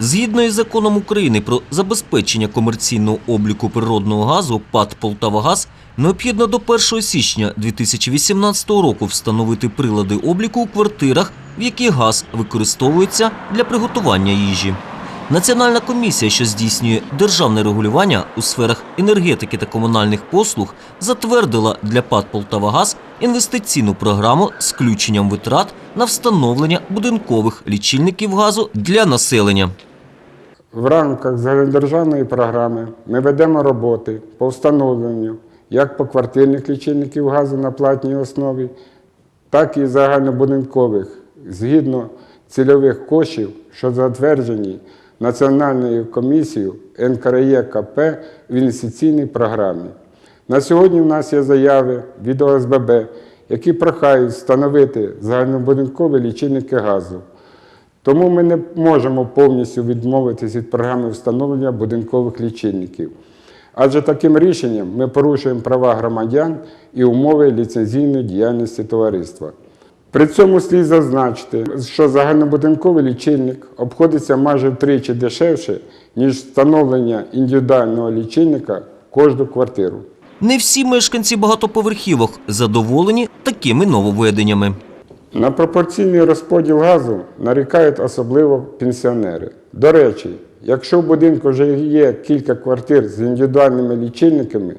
Згідно із законом України про забезпечення комерційного обліку природного газу ПАД «Полтавагаз» необхідно до 1 січня 2018 року встановити прилади обліку у квартирах, в яких газ використовується для приготування їжі. Національна комісія, що здійснює державне регулювання у сферах енергетики та комунальних послуг, затвердила для ПАД «Полтавагаз» інвестиційну програму з включенням витрат на встановлення будинкових лічильників газу для населення. В рамках загальнодержавної програми ми ведемо роботи по встановленню як поквартирних лічильників газу на платній основі, так і загальнобудинкових згідно цільових коштів, що затверджені Національною комісією НКРЕКП в інвестиційній програмі. На сьогодні в нас є заяви від ОСББ, які прохають встановити загальнобудинкові лічильники газу. Тому ми не можемо повністю відмовитись від програми встановлення будинкових лічильників. Адже таким рішенням ми порушуємо права громадян і умови ліцензійної діяльності товариства. При цьому слід зазначити, що загальнобудинковий лічильник обходиться майже втричі дешевше, ніж встановлення індивідуального лічильника кожну квартиру. Не всі мешканці багатоповерхівок задоволені такими нововведеннями. На пропорційний розподіл газу нарікають особливо пенсіонери. До речі, якщо в будинку вже є кілька квартир з індивідуальними лічильниками,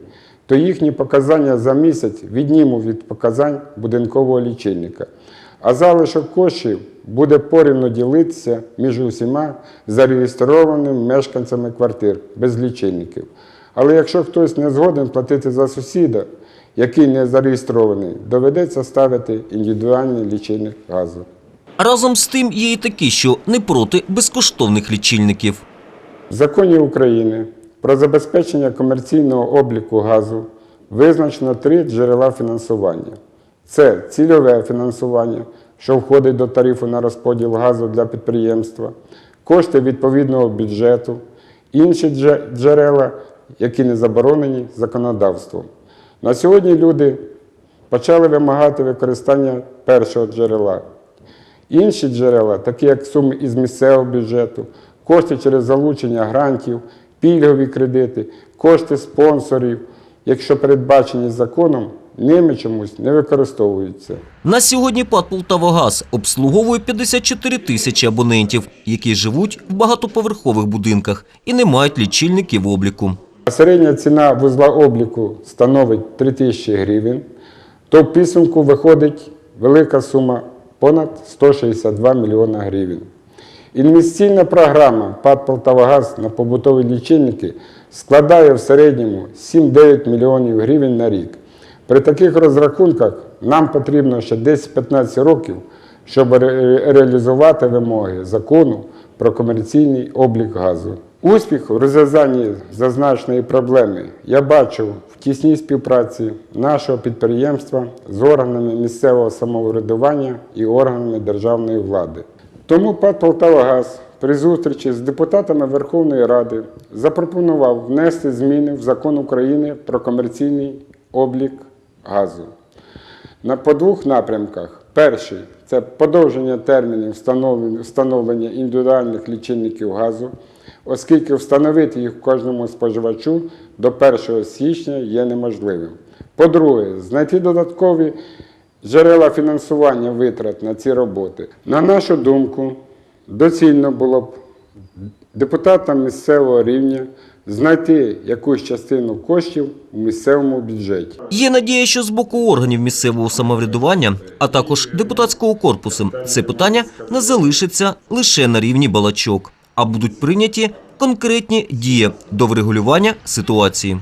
то їхні показання за місяць віднімуть від показань будинкового лічильника. А залишок коштів буде порівно ділитися між усіма зареєстрованими мешканцями квартир без лічильників. Але якщо хтось не згоден платити за сусіда, який не зареєстрований, доведеться ставити індивідуальний лічильник газу. Разом з тим є і такі, що не проти безкоштовних лічильників. В законі України про забезпечення комерційного обліку газу визначено три джерела фінансування: це цільове фінансування, що входить до тарифу на розподіл газу для підприємства, кошти відповідного бюджету, інші джерела, які не заборонені законодавством. На сьогодні люди почали вимагати використання першого джерела. Інші джерела, такі як суми із місцевого бюджету, кошти через залучення грантів, пільгові кредити, кошти спонсорів, якщо передбачені законом, ними чомусь не використовуються. На сьогодні ПАД «Полтавагаз» обслуговує 54 тисячі абонентів, які живуть в багатоповерхових будинках і не мають лічильників обліку. Середня ціна вузла обліку становить 3 тисячі гривень, то в підсумку виходить велика сума понад 162 мільйона гривень. Інвестиційна програма ПАД «Полтавагаз» на побутові лічильники складає в середньому 7-9 мільйонів гривень на рік. При таких розрахунках нам потрібно ще 10-15 років, щоб ре- реалізувати вимоги закону про комерційний облік газу. Успіх у розв'язанні зазначеної проблеми я бачу в тісній співпраці нашого підприємства з органами місцевого самоврядування і органами державної влади. Тому ПАД «Полтавагаз» при зустрічі з депутатами Верховної Ради запропонував внести зміни в закон України про комерційний облік газу. По двох напрямках. Перший це подовження термінів встановлення індивідуальних лічильників газу, оскільки встановити їх кожному споживачу до 1 січня є неможливим. По-друге, знайти додаткові джерела фінансування витрат на ці роботи. На нашу думку, доцільно було б депутатам місцевого рівня знайти якусь частину коштів у місцевому бюджеті. Є надія, що з боку органів місцевого самоврядування, а також депутатського корпусу, це питання не залишиться лише на рівні балачок, а будуть прийняті конкретні дії до врегулювання ситуації.